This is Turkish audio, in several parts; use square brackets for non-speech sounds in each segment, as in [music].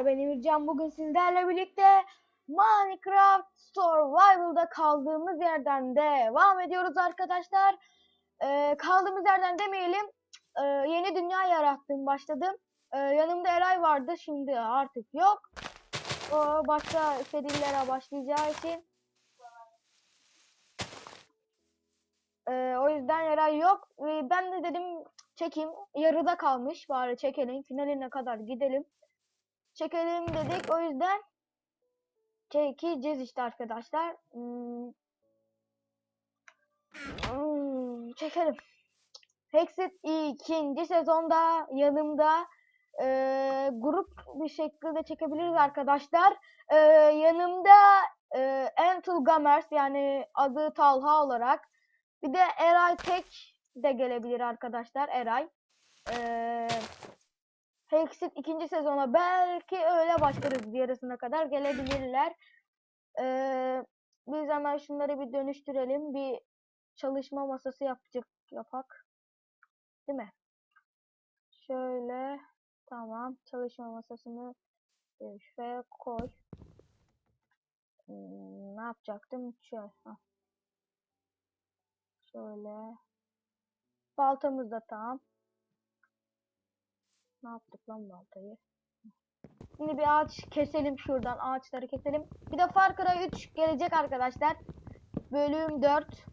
Merhabalar ben Emircan. Bugün sizlerle birlikte Minecraft Survival'da kaldığımız yerden devam ediyoruz arkadaşlar. Ee, kaldığımız yerden demeyelim. Ee, yeni dünya yarattım başladım. Ee, yanımda Eray vardı şimdi artık yok. O başka serilere başlayacağı için. Ee, o yüzden Eray yok. Ve ben de dedim çekeyim. Yarıda kalmış. Bari çekelim. Finaline kadar gidelim. Çekelim dedik. O yüzden çekeceğiz işte arkadaşlar. Hmm. Hmm, çekelim. Hexit ikinci sezonda yanımda e, grup bir şekilde çekebiliriz arkadaşlar. E, yanımda e, Entul Gamers yani adı Talha olarak bir de Eray Tek de gelebilir arkadaşlar. Eray. Ee, Hexit ikinci sezona belki öyle başlarız yarısına kadar gelebilirler. Ee, biz hemen şunları bir dönüştürelim. Bir çalışma masası yapacak yapak. Değil mi? Şöyle tamam çalışma masasını şuraya koy. Hmm, ne yapacaktım? Şöyle. hah. Şöyle. Baltamız da tamam. Ne yaptık lan baltayı? Şimdi bir ağaç keselim şuradan. Ağaçları keselim. Bir de Far Cry 3 gelecek arkadaşlar. Bölüm 4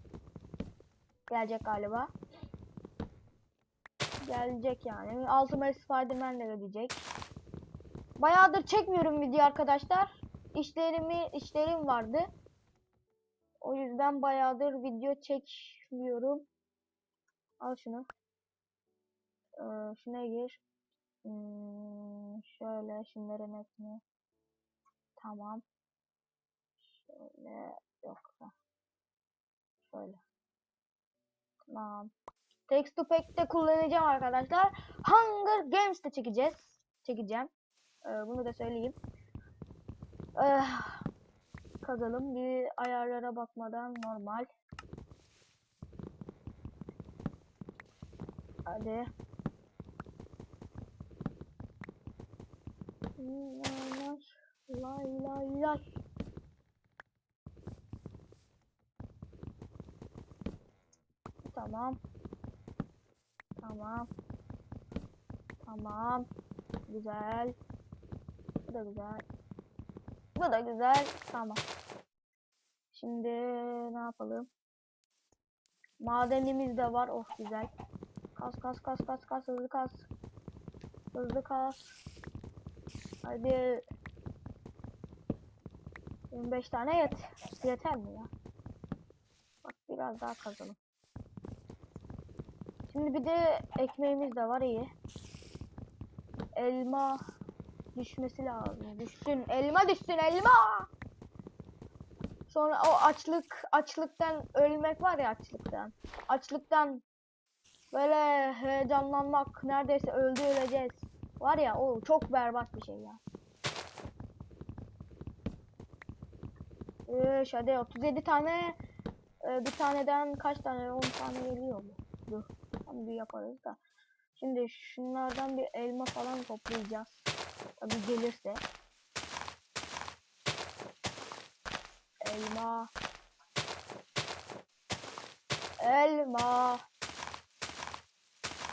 gelecek galiba. Gelecek yani. Ultimate Spider-Man de gelecek. Bayağıdır çekmiyorum video arkadaşlar. İşlerimi işlerim vardı. O yüzden bayağıdır video çekmiyorum. Al şunu. Ee, şuna gir. Hmm, şöyle şunların hepsini. Tamam. Şöyle yok. ha. Şöyle. Tamam. Text to Pack'te kullanacağım arkadaşlar. Hunger Games'te çekeceğiz. Çekeceğim. Ee, bunu da söyleyeyim. Eh, kazalım. Bir ayarlara bakmadan normal. Hadi. Lay lay lay. Tamam. Tamam. Tamam. Güzel. Bu da güzel. Bu da güzel. Tamam. Şimdi ne yapalım? Madenimiz de var. Oh güzel. Kas kas kas kas kas hızlı kas. Hızlı kas. Hadi. 25 tane yet. Yeter mi ya? Bak biraz daha kazalım. Şimdi bir de ekmeğimiz de var iyi. Elma düşmesi lazım. Düşsün. Elma düşsün elma. Sonra o açlık açlıktan ölmek var ya açlıktan. Açlıktan böyle heyecanlanmak neredeyse öldü öleceğiz. Var ya o çok berbat bir şey ya. Ee, hadi 37 tane e, bir taneden kaç tane 10 tane geliyor mu? Dur. Tam bir yaparız da. Şimdi şunlardan bir elma falan toplayacağız. Tabii gelirse. Elma. Elma.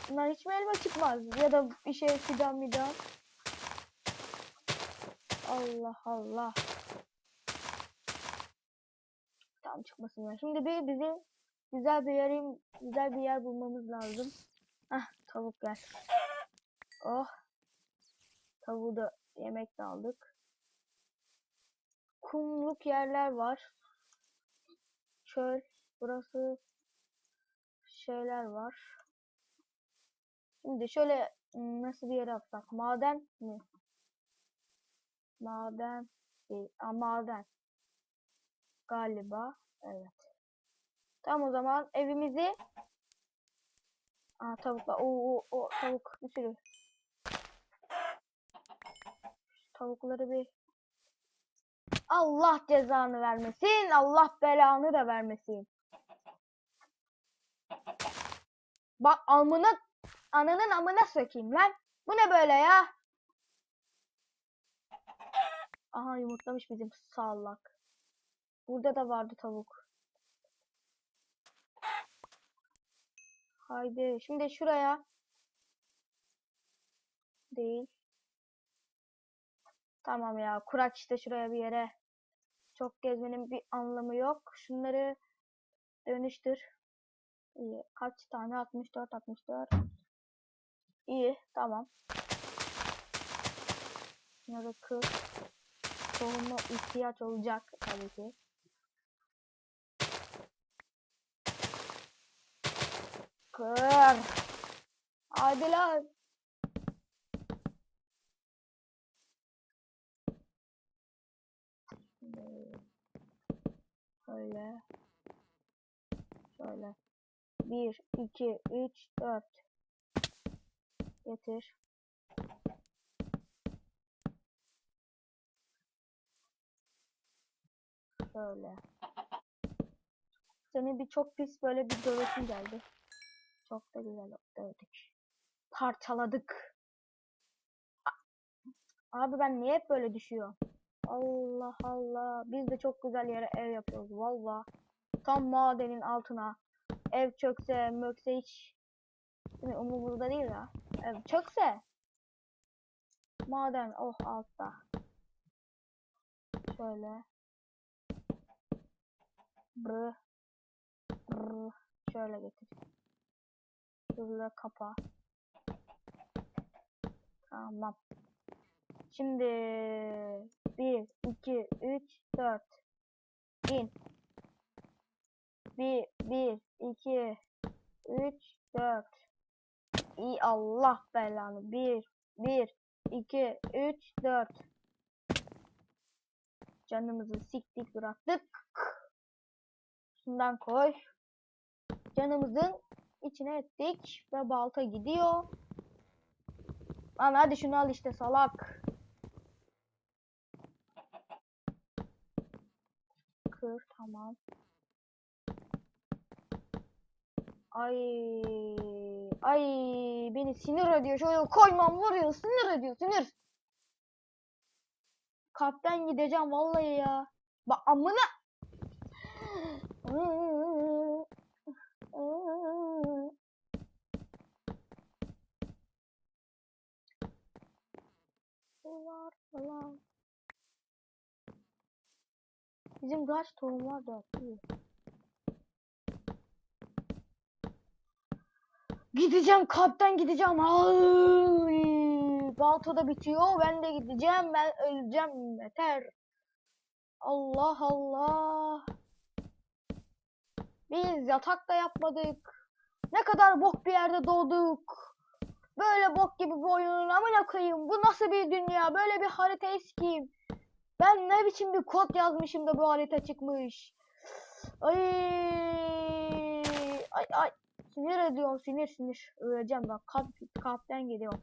Bunlar hiç mi elma çıkmaz? Ya da bir şey fidan midan. Allah Allah. Tamam çıkmasın ya. Şimdi bir bizim güzel bir yerim, güzel bir yer bulmamız lazım. Hah tavuk gel. Oh. Tavuğu da yemek de aldık. Kumluk yerler var. Çöl. Burası şeyler var. Şimdi şöyle nasıl bir yere yapsak? Maden mi? Maden değil. Aa, maden. Galiba. Evet. Tamam o zaman evimizi Aa tavuklar. Oo, oo, oo, tavuk bir sürü. Tavukları bir Allah cezanı vermesin. Allah belanı da vermesin. Bak amına ananın amına sökeyim lan. Bu ne böyle ya? Aha yumurtlamış bizim sallak. Burada da vardı tavuk. Haydi şimdi şuraya. Değil. Tamam ya kurak işte şuraya bir yere. Çok gezmenin bir anlamı yok. Şunları dönüştür. İyi. Kaç tane? 64 64. İyi tamam. Bunları kır. Tohuma ihtiyaç olacak tabii ki. Kır. Hadi lan. Şöyle. Şöyle. 1, 2, 3, 4. Getir. Şöyle. Seni bir çok pis böyle bir dövesin geldi. Çok da güzel dövdük. Parçaladık. Abi ben niye hep böyle düşüyor? Allah Allah. Biz de çok güzel yere ev yapıyoruz valla. Tam madenin altına. Ev çökse mökse hiç Şimdi umurumda değil ya. Ev çökse maden oh altta. Şöyle. Brı. Brı. Şöyle getir. Şöyle kapa. Tamam. Şimdi 1, 2, 3, 4. İn. 1, 1, 2, 3, 4. İyi Allah belanı. 1, 1, 2, 3, 4. Canımızı siktik bıraktık. Şundan koy. Canımızın içine ettik ve balta gidiyor. Lan hadi şunu al işte salak. Kır tamam. Ay ay beni sinir ediyor. Şöyle koymam ya sinir ediyor sinir. Kalpten gideceğim vallahi ya. Bak amına. Var falan. Bizim kaç tohum var da Gideceğim kalpten gideceğim. Ay, balta da bitiyor. Ben de gideceğim. Ben öleceğim. Yeter. Allah Allah. Biz yatak da yapmadık. Ne kadar bok bir yerde doğduk. Böyle bok gibi bir oyunun amına koyayım. Bu nasıl bir dünya? Böyle bir harita eskiyim. Ben ne biçim bir kod yazmışım da bu harita çıkmış. Ay ay ay. Sinir ediyorum sinir sinir. Öleceğim bak kalp, kalpten geliyor.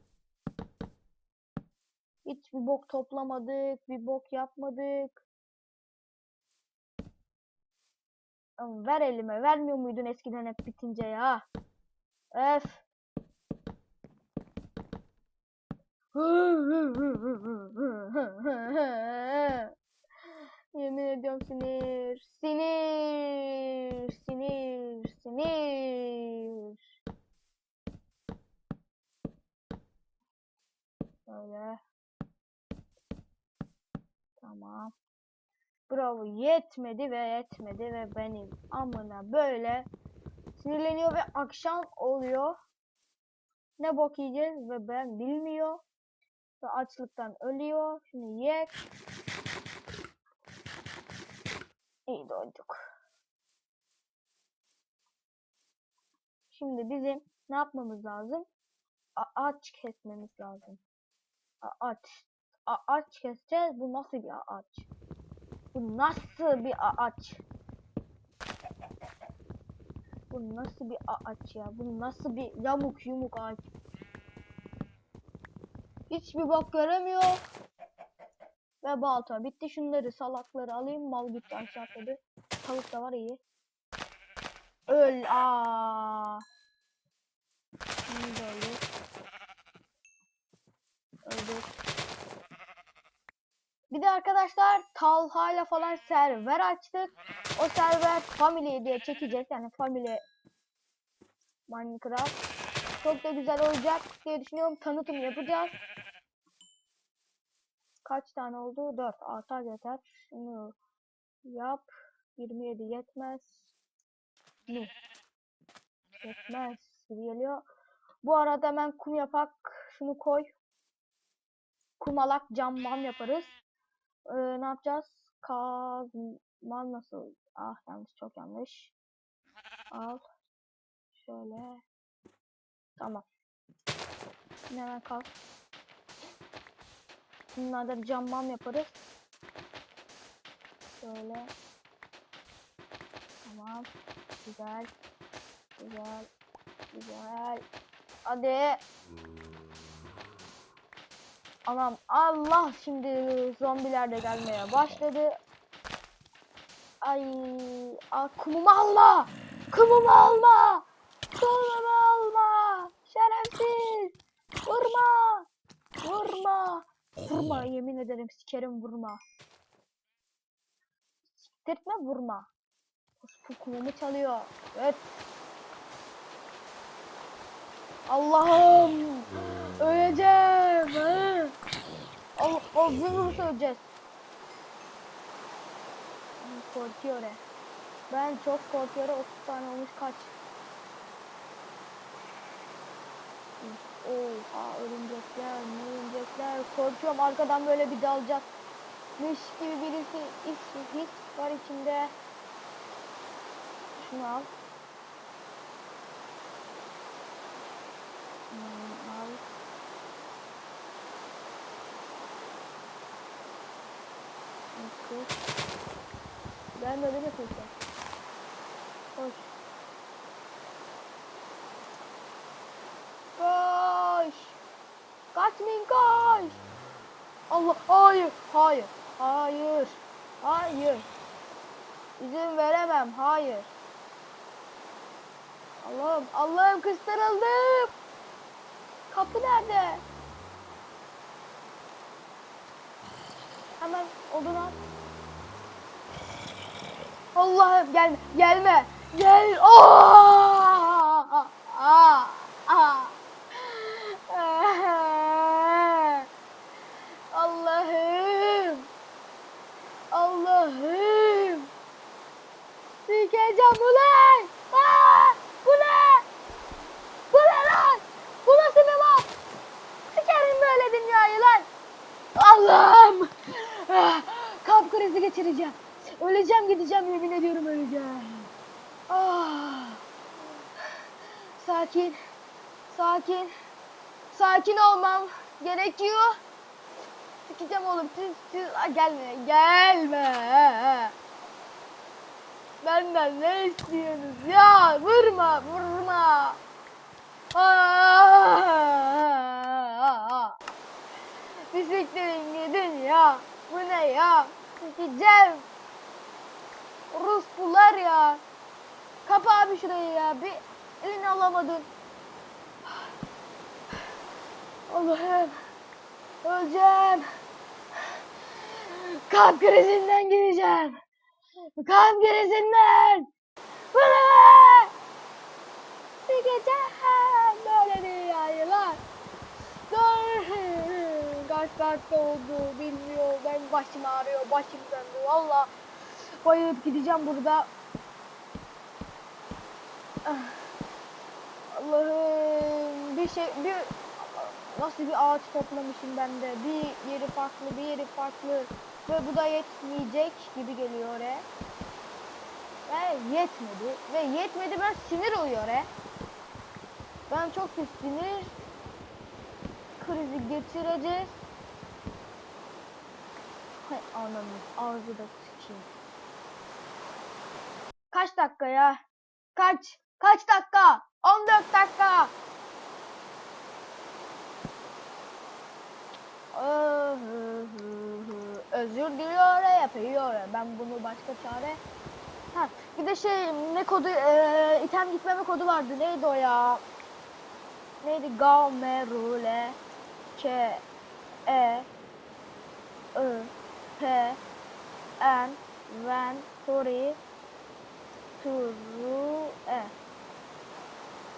Hiç bir bok toplamadık. Bir bok yapmadık. Ver elime. Vermiyor muydun eskiden hep bitince ya? Öf. [laughs] Yemin ediyorum sinir. Sinir. Sinir. Sinir. Böyle. Tamam. Bravo. Yetmedi ve yetmedi ve benim amına böyle sinirleniyor ve akşam oluyor. Ne bok yiyeceğiz ve ben bilmiyor. Ve açlıktan ölüyor. Şimdi yek. İyi doyduk. Şimdi bizim ne yapmamız lazım? A ağaç kesmemiz lazım. A ağaç. A ağaç keseceğiz. Bu nasıl bir ağaç? Bu nasıl bir ağaç? Bu nasıl bir ağaç ya? Bu nasıl bir yamuk yumuk ağaç? Hiçbir bak göremiyor. Ve balta. Bitti şunları salakları alayım. Mal gitti aşağı atladı. Tavuk da var iyi. Öl. Aa. Şimdi de öldür. Öldür. Bir de arkadaşlar Talha'yla falan server açtık. O server Family diye çekeceğiz. Yani Family Minecraft. Çok da güzel olacak diye düşünüyorum. Tanıtım yapacağız. Kaç tane oldu? 4. Artar yeter. Şunu yap. 27 yetmez. Ne? Yetmez. Gibi geliyor. Bu arada hemen kum yapak. Şunu koy. Kumalak camman yaparız. Ee, ne yapacağız? Kazman nasıl? Ah yanlış çok yanlış. Al. Şöyle. Tamam. Hemen kaz. Bunlardan camman yaparız. Şöyle. Tamam. Güzel. Güzel. Güzel. Hadi. Anam Allah şimdi zombiler de gelmeye başladı. Ay, a, kumumu alma. Kumumu alma. Kumumu alma. Şerefsiz. Vurma. Vurma. Vurma yemin ederim sikerim vurma. Siktirtme vurma. Kumumu çalıyor. Evet. Allah'ım. Öleceğim. Hı. Allah ağzını söyleyeceğiz. Korkuyor. Ben çok korkuyorum. 30 tane olmuş kaç. Oha örümcekler, örümcekler. Korkuyorum arkadan böyle bir dalacak. Mış gibi birisi his, his var içinde. Şunu al. Hmm, al. Kız. Ben böyle yapacağım. Koş. Koş. Kaçmayın koş. Allah hayır hayır hayır hayır. İzin veremem hayır. Allah'ım Allah'ım kıstırıldım. Kapı nerede? Hemen odun at. Allah'ım gelme gelme gel. Aa! Aa! Aa! Allah'ım Allah'ım Sikeceğim ulan Aa! Bu ne? Bu ne lan? Bu nasıl bir lan? Sikerim böyle dünyayı lan Allah'ım Ah! Kalp krizi geçireceğim Öleceğim gideceğim yemin ediyorum öleceğim. Ah! Sakin Sakin. Sakin olmam gerekiyor. Sikeceğim oğlum siz siz Aa, gelme gelme. Benden ne istiyorsunuz ya? Vurma vurma. Aa! Bir siktirin gidin ya. Bu ne ya? Sikeceğim Ruslular ya. Kapa abi şurayı ya. Bir elini alamadın. Allah'ım. Öleceğim. Kalp krizinden gideceğim Kalp krizinden. Ne? Sikeceğim böyle lan. Dur Kaç saatte oldu bilmiyor ben başım ağrıyor başım döndü. Valla Bayılıp gideceğim burada. Ah. Allah'ım bir şey bir nasıl bir ağaç toplamışım ben de. Bir yeri farklı bir yeri farklı. Ve bu da yetmeyecek gibi geliyor oraya. Ve yetmedi. Ve yetmedi ben sinir oluyor he. Ben çok bir sinir krizi geçireceğiz. Hay ananı ağzı da sıçayım kaç dakika ya kaç kaç dakika 14 dakika Özür diliyor yapıyor. Ben bunu başka çare. Ha, bir de şey ne kodu e, item gitmeme kodu vardı. Neydi o ya? Neydi? Gamerule K E I P N Venturi Turu E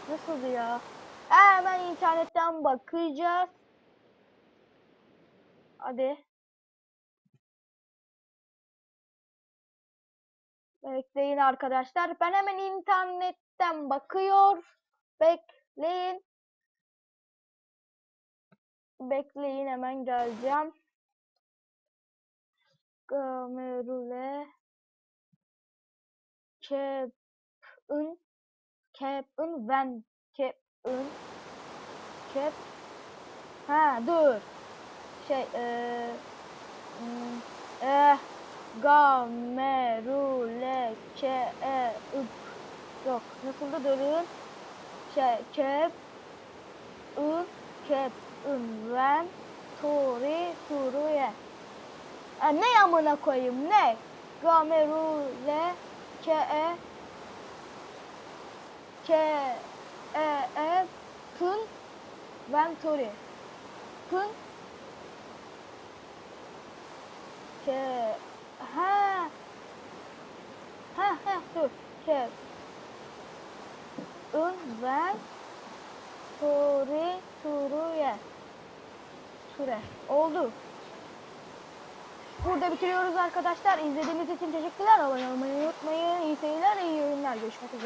Nasıl ya? Hemen internetten bakacağız. Hadi. Bekleyin arkadaşlar. Ben hemen internetten bakıyor. Bekleyin. Bekleyin hemen geleceğim. Gamerule Kep'ın Kep'ın ben Kep'ın Kep Ha dur. Şey eee hmm, eh Gamerule Ke e ıp Yok nasıldı durun Şey Kep ın Kep ın ben Turi Turuye Ha, ne amına koyayım ne? Gamerule ke e ke e e pın Venturi pın ke ha. Ha ha dur. Ke ın ben Turi Turuye Ture. Oldu. Burada bitiriyoruz arkadaşlar. İzlediğiniz için teşekkürler. Abone olmayı unutmayın. İyi seyirler, iyi oyunlar. Görüşmek üzere.